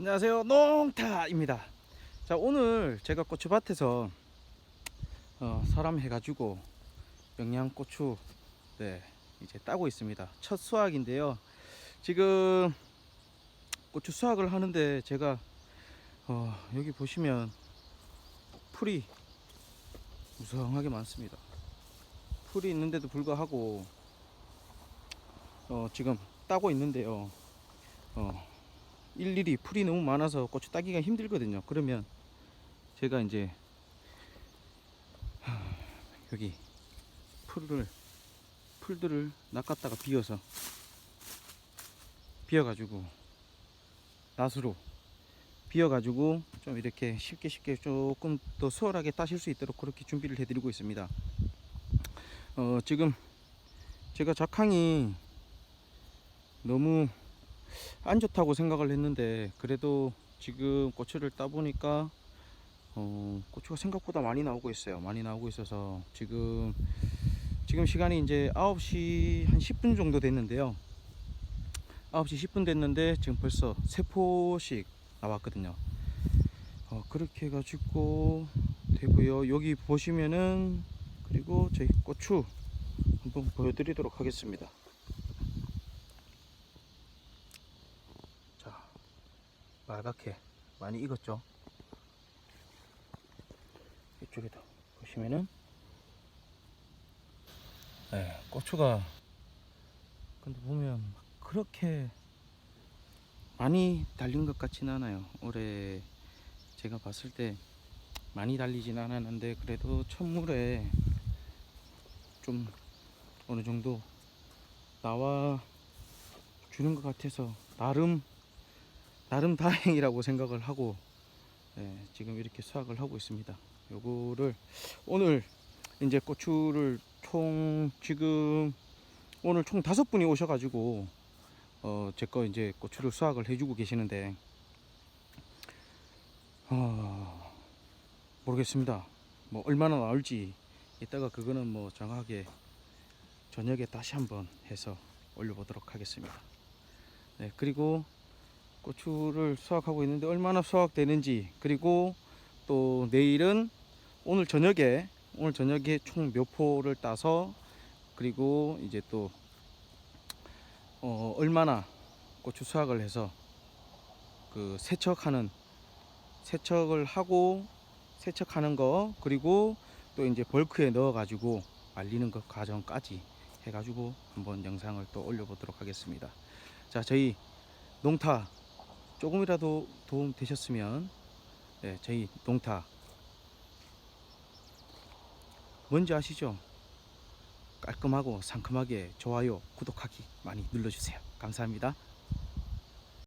안녕하세요. 농타입니다. 자 오늘 제가 고추밭에서 어, 사람 해가지고 영양고추 네 이제 따고 있습니다. 첫 수확인데요. 지금 고추 수확을 하는데 제가 어, 여기 보시면 풀이 무성하게 많습니다. 풀이 있는데도 불구하고 어, 지금 따고 있는데요. 어, 일일이 풀이 너무 많아서 고추 따기가 힘들거든요. 그러면 제가 이제 하, 여기 풀을 풀들을 낚았다가 비워서 비워가지고 낫으로 비워가지고 좀 이렇게 쉽게 쉽게 조금 더 수월하게 따실 수 있도록 그렇게 준비를 해드리고 있습니다. 어, 지금 제가 작황이 너무 안 좋다고 생각을 했는데 그래도 지금 고추를 따보니까 어, 고추가 생각보다 많이 나오고 있어요. 많이 나오고 있어서 지금 지금 시간이 이제 9시 한 10분 정도 됐는데요. 9시 10분 됐는데 지금 벌써 세 포씩 나왔거든요. 어, 그렇게 해가지고 되고요. 여기 보시면은 그리고 저희 고추 한번 보여드리도록 하겠습니다. 자, 빨갛게 많이 익었죠. 이쪽에도 보시면은, 네, 고추가 근데 보면 막 그렇게 많이 달린 것 같지는 않아요. 올해 제가 봤을 때 많이 달리진 않았는데 그래도 첫물에 좀 어느 정도 나와 주는 것 같아서 나름 나름 다행이라고 생각을 하고 예, 지금 이렇게 수확을 하고 있습니다. 요거를 오늘 이제 고추를 총 지금 오늘 총 다섯 분이 오셔가지고 어, 제 거 이제 고추를 수확을 해주고 계시는데 어, 모르겠습니다. 뭐 얼마나 나올지 이따가 그거는 뭐 정확하게 저녁에 다시 한번 해서 올려보도록 하겠습니다. 네, 그리고 고추를 수확하고 있는데 얼마나 수확되는지 그리고 또 내일은 오늘 저녁에 오늘 저녁에 총 몇 포를 따서 그리고 이제 또 어, 얼마나 고추 수확을 해서 그 세척하는 세척을 하고 세척하는 거 그리고 또 이제 벌크에 넣어 가지고 말리는 것 과정까지 해 가지고 한번 영상을 또 올려 보도록 하겠습니다. 자, 저희 농타 조금이라도 도움 되셨으면 네, 저희 농타 뭔지 아시죠? 깔끔하고 상큼하게 좋아요, 구독하기 많이 눌러주세요. 감사합니다.